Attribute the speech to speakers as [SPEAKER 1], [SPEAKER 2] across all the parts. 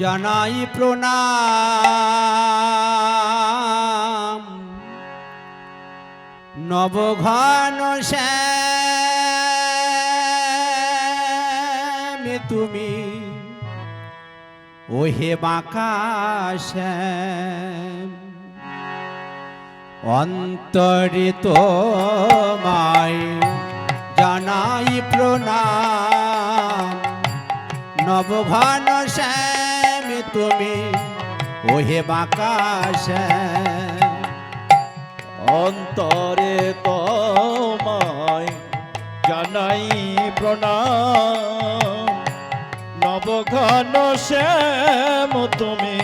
[SPEAKER 1] জানাই প্রণাম। নবঘন শ্যাম তুমি ওহে বাঁকা শ্যাম অন্তরিত মায় জানাই প্রণাম। নবঘন শ্যাম তুমি ওহে বাঁকা শ্যাম
[SPEAKER 2] অন্তরে তোমায় জানাই প্রণাম। নবঘন শ্যাম তুমি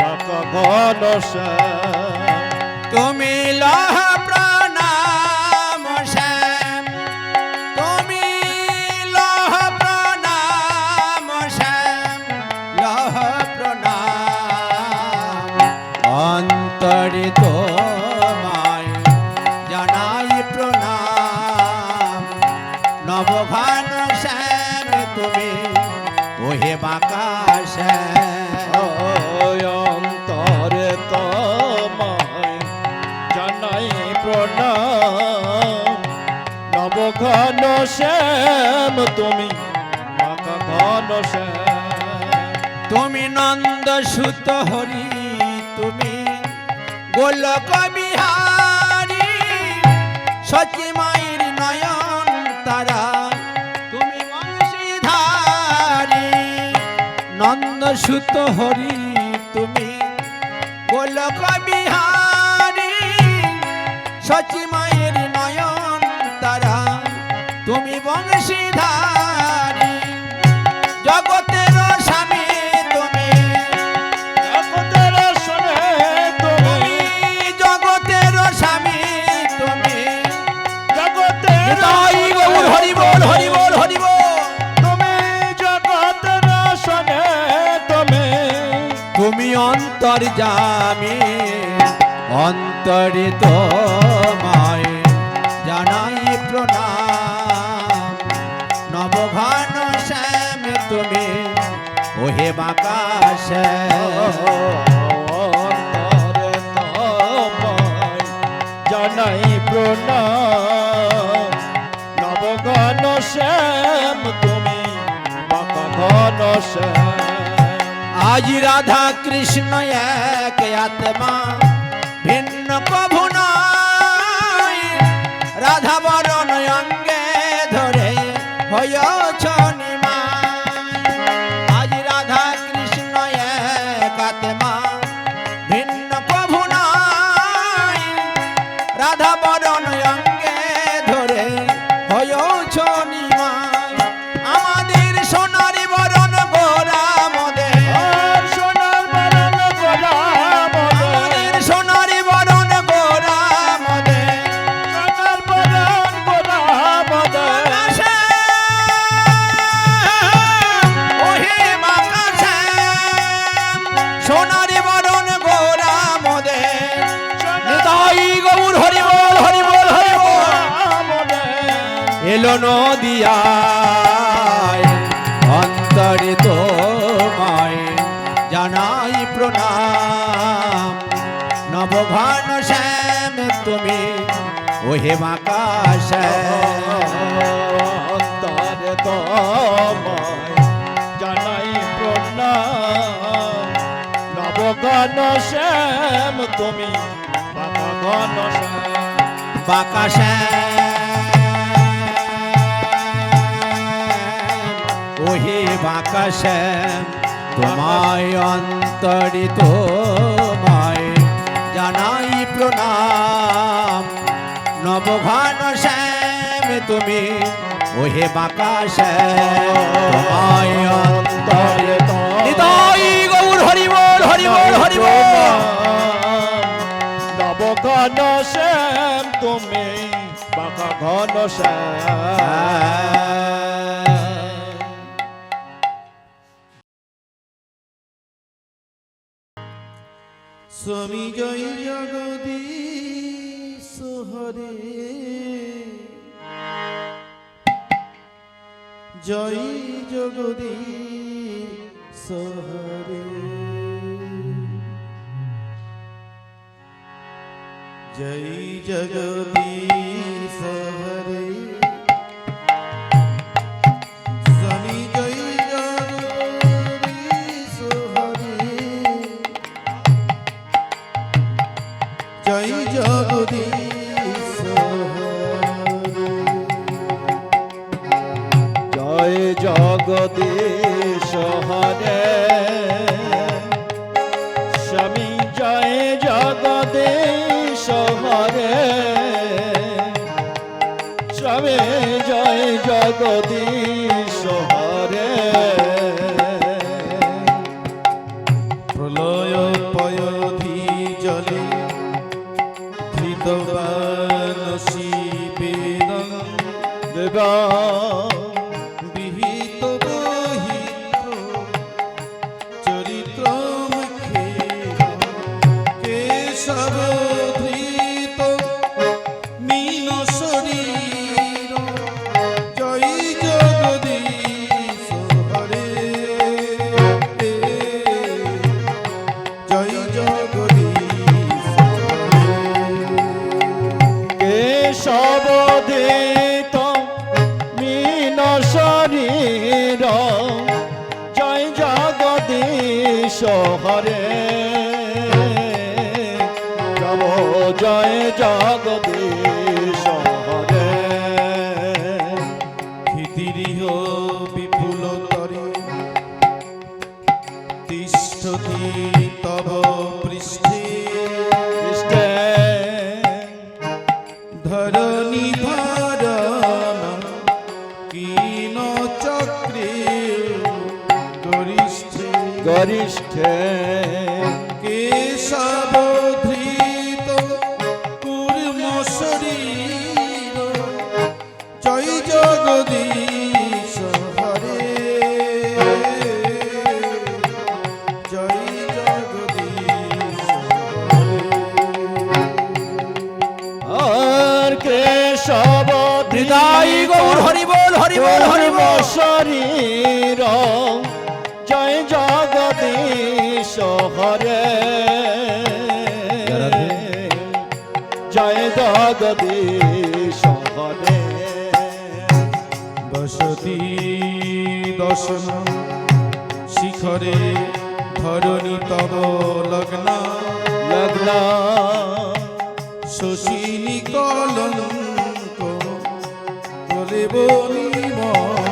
[SPEAKER 2] বাঁকা ঘন শ্যাম।
[SPEAKER 1] তুমি লহ নবঘন শ্যাম তুমি ওহে বাঁকা শ্যাম
[SPEAKER 2] অন্তরে তোমায় জানাই প্রণাম। নবঘন শ্যাম তুমি বাঁকা ঘন শ্যাম।
[SPEAKER 1] তুমি নন্দ সুত হরি তুমি গোলক বিহারী সচি সুত হরি তুমি। বল কবিহারি সচি মায়ের নয়ন তারা। তুমি বংশীধারী অন্তর জামি অন্তরিত মায় জানাই প্রণাম। নবঘন শ্যাম তুমি, ওহে বাঁকা
[SPEAKER 2] জানাই প্রণাম। নবঘন শ্যাম তুমি বাঁকা ঘন শ্যাম
[SPEAKER 1] আজ রাধা কৃষ্ণ এক আত্মা ভিন্ন নয় রাধা বরণ সোনারি বরণ গোরা মদে। নিতাই গৌর হরি বল হরি বল হরি বল এলো নদিয়ায়, অন্তরে তোমায় জানাই প্রণাম। নবভান শ্যাম, তুমি ওহে শ্যাম
[SPEAKER 2] অন্তরে তোমায় নবগণ শ্যাম, তুমি বাবা গণ শ্যাম।
[SPEAKER 1] বাঁকা শ্যাম, ওহে বাঁকা শ্যাম, তোমায় অন্তরিত মায় জানাই প্রণাম। নবঘন শ্যাম, তুমি ওহে বাঁকা শ্যাম, তোমায় অন্তরিত হরি বল হরি বল বল
[SPEAKER 2] নবগণ শ্যাম তুমি বাবা ঘন শ্যাম।
[SPEAKER 3] স্বামী জয় জগদীশ হরে জয় জগদীশ হরে জয় জগদীশ হরে স্বামী জয় জগদীশ হরে জয় জগদীশ হরে
[SPEAKER 2] জয় জগদীশ জগদীশ হরে।
[SPEAKER 3] প্রলয় পয়ধি জলে ধৃতবান শিবেদং
[SPEAKER 2] দেবা কেশবদিত মীন শরীর জয় জগদীশ হরে যাব জয় জগদীশ হরে
[SPEAKER 3] ক্ষিতিরিহ বিপুল তরে তিষ্ঠতি গরিষ্ঠে জগদীশ হরে বসতি দর্শন শিখরে ধরণী তব লগ্ন।
[SPEAKER 2] লগ্ন।
[SPEAKER 3] শশিনী কলঙ্ক বলে বলি কেশব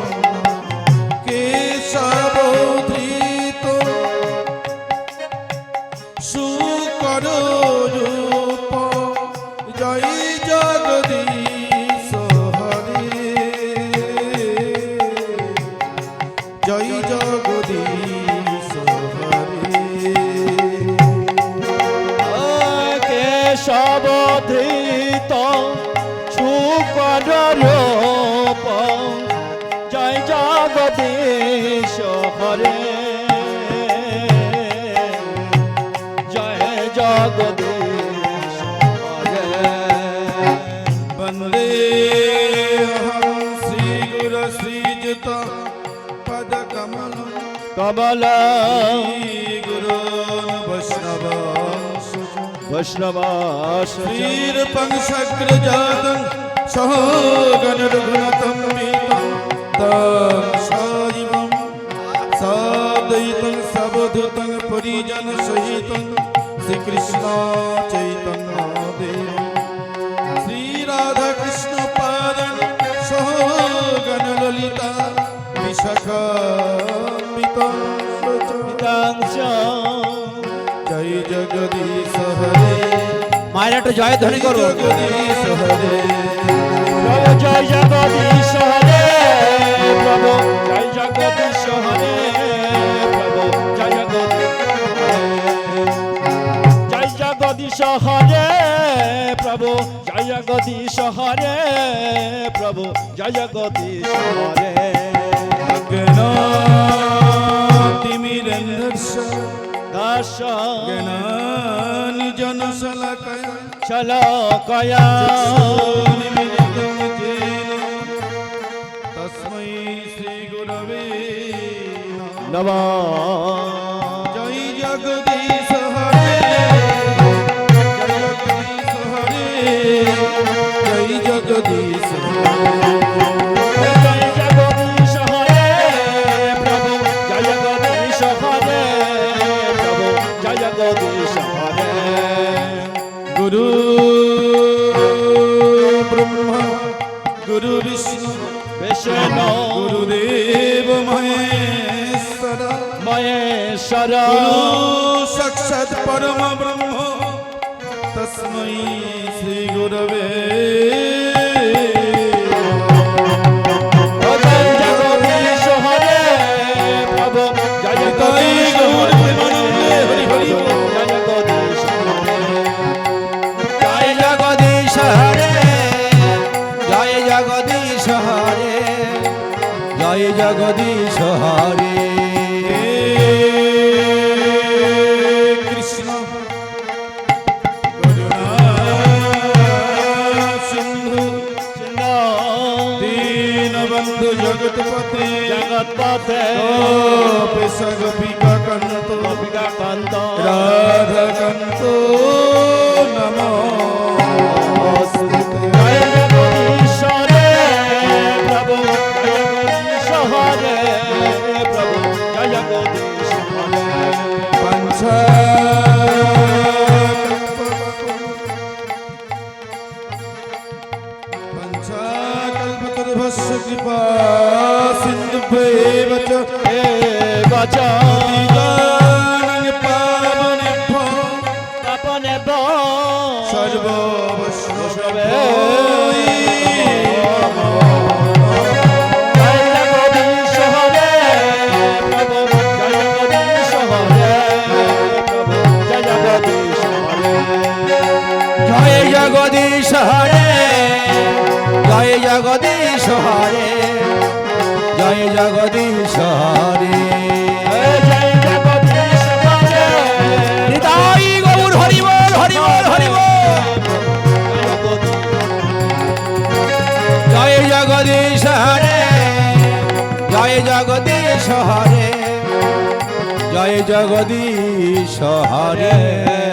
[SPEAKER 3] সবধিত সুকর রূপ জয় জগদীশ হরে। জয় জগদীশ হরে।
[SPEAKER 2] বন্দে হম
[SPEAKER 3] শ্রী গুরু শ্রীযুত পদ
[SPEAKER 2] কমল। কমলা
[SPEAKER 3] वैष्णवाश्रीरपंशग्रजातं सहोगणरघुनतं पीतं तं सायिमं सादयितं सबधुतं परिजनसहितं श्रीकृष्णा चैतन्यादेव श्रीराधाकृष्णपादं सहोगणललिता विशखा
[SPEAKER 1] মায়ের একটা জয় ধ্বনি করো।
[SPEAKER 3] জগদীশ হরে
[SPEAKER 2] প্রভু জয় জগদীশ হরে প্রভু। জয় জগদীশ হরে প্রভু। জয় জগদীশ জয় জগদীশ হরে প্রভু। জয় জগদীশ হরে প্রভু। জয় জগদীশ হরে
[SPEAKER 3] তিমিরেন্দ্রস आशा
[SPEAKER 2] ज्ञानी जन सलकया सलकया तस्मै श्री गुरवे नमः Shabbat. যদি সফরে
[SPEAKER 3] গুরু ব্রহ্মা গুরু বিষ্ণু
[SPEAKER 2] বিষ্ণু
[SPEAKER 3] গুরুদেব মহেশ্বর।
[SPEAKER 2] মহেশ্বর।
[SPEAKER 3] সাক্ষাৎ পরম ব্রহ্ম তস্মৈ শ্রী গুরবে।
[SPEAKER 1] 大锅地。सर्वो জগদীশ হরে।